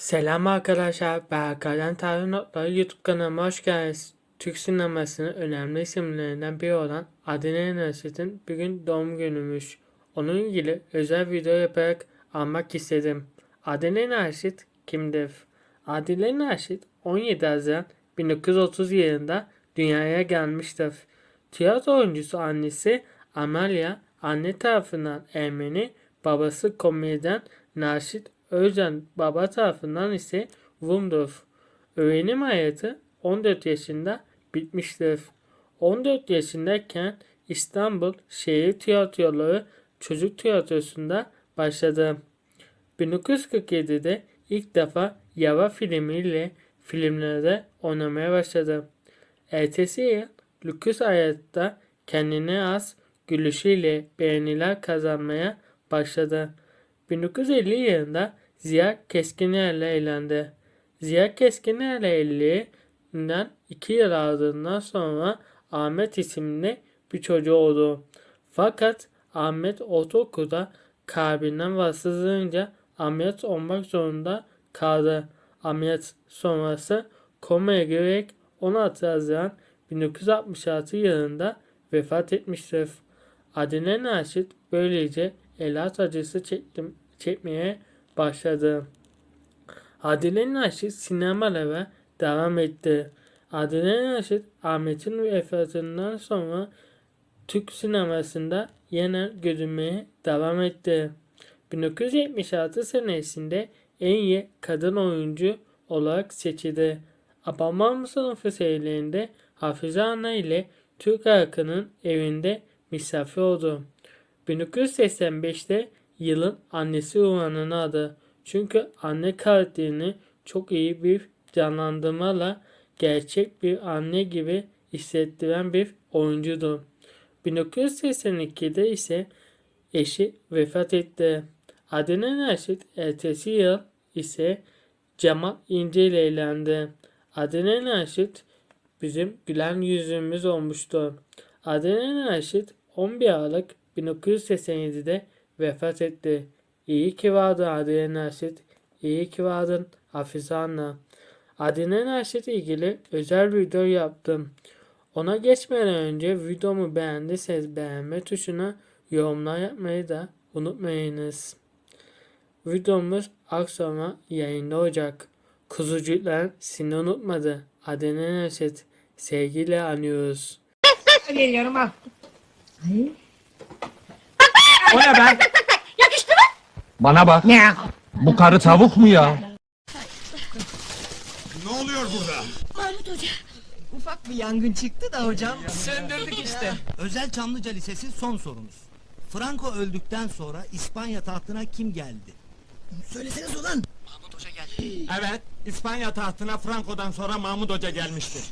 Selam arkadaşlar, ben Hakan Tarih Notları YouTube kanalıma hoş geldiniz. Türk sinemasının önemli isimlerinden biri olan Adile Naşit'in bugün doğum günümüş. Onun ilgili özel video yaparak almak istedim. Adile Naşit kimdir? Adile Naşit 17 Haziran 1930 yılında dünyaya gelmiştir. Tiyatro oyuncusu annesi Amalia, anne tarafından Ermeni, babası komedyen Naşit Özcan baba tarafından ise Rum'dur. Öğrenim hayatı 14 yaşında bitmiştir. 14 yaşındayken İstanbul Şehir Tiyatroları Çocuk Tiyatrosu'nda başladı. 1947'de ilk defa Yava filmiyle filmlerde oynamaya başladı. Ertesi yıl Lüküs Hayat'ta kendine az gülüşüyle beğeniler kazanmaya başladı. 1950 yılında Ziya Keskiner'le evlendi. Ziya Keskiner'le evliliğinden iki yıl ardından sonra Ahmet isimli bir çocuğu oldu. Fakat Ahmet ortaokulda kalbinden rahatsızlığınca ameliyat olmak zorunda kaldı. Ameliyat sonrası komaya girerek 16 Haziran 1966 yılında vefat etmiştir. Adile Naşit böylece elat acısı çektim, çekmeye başladı. Adile Naşit sinemalara devam etti. Adile Naşit Ahmet'in vefatından sonra Türk sinemasında yeniden görünmeye devam etti. 1976 senesinde en iyi kadın oyuncu olarak seçildi. Abamam sınıfı serilerinde Hafize Ana ile Türk halkının evinde misafir oldu. 1985'te yılın annesi unvanını aldı. Çünkü anne karakterini çok iyi bir canlandırmayla gerçek bir anne gibi hissettiren bir oyuncudur. 1982'de ise eşi vefat etti. Adile Naşit ertesi yıl ise Cemal İnce ile evlendi. Adile Naşit bizim gülen yüzümüz olmuştu. Adile Naşit 11 Aralık 1987'de vefat etti. İyi ki vardın Adile Naşit. İyi ki vardın Hafize Anna. Adile Naşit ilgili özel video yaptım. Ona geçmeden önce videomu beğendiyseniz beğenme tuşuna yorumlar yapmayı da unutmayınız. Videomuz sonra yayında olacak. Kuzucuklar seni unutmadı. Adile Naşit. Sevgiyle anıyoruz. Geliyorum al. O ne be? Yakıştı mı? Bana bak. Ne? Bu karı tavuk mu ya? Ne oluyor burada? Mahmut Hoca. Ufak bir yangın çıktı da hocam. Söndürdük işte. Özel Çamlıca Lisesi son sorumuz. Franco öldükten sonra İspanya tahtına kim geldi? Söyleseniz ulan. Evet, İspanya tahtına Franco'dan sonra Mahmut Hoca gelmiştir.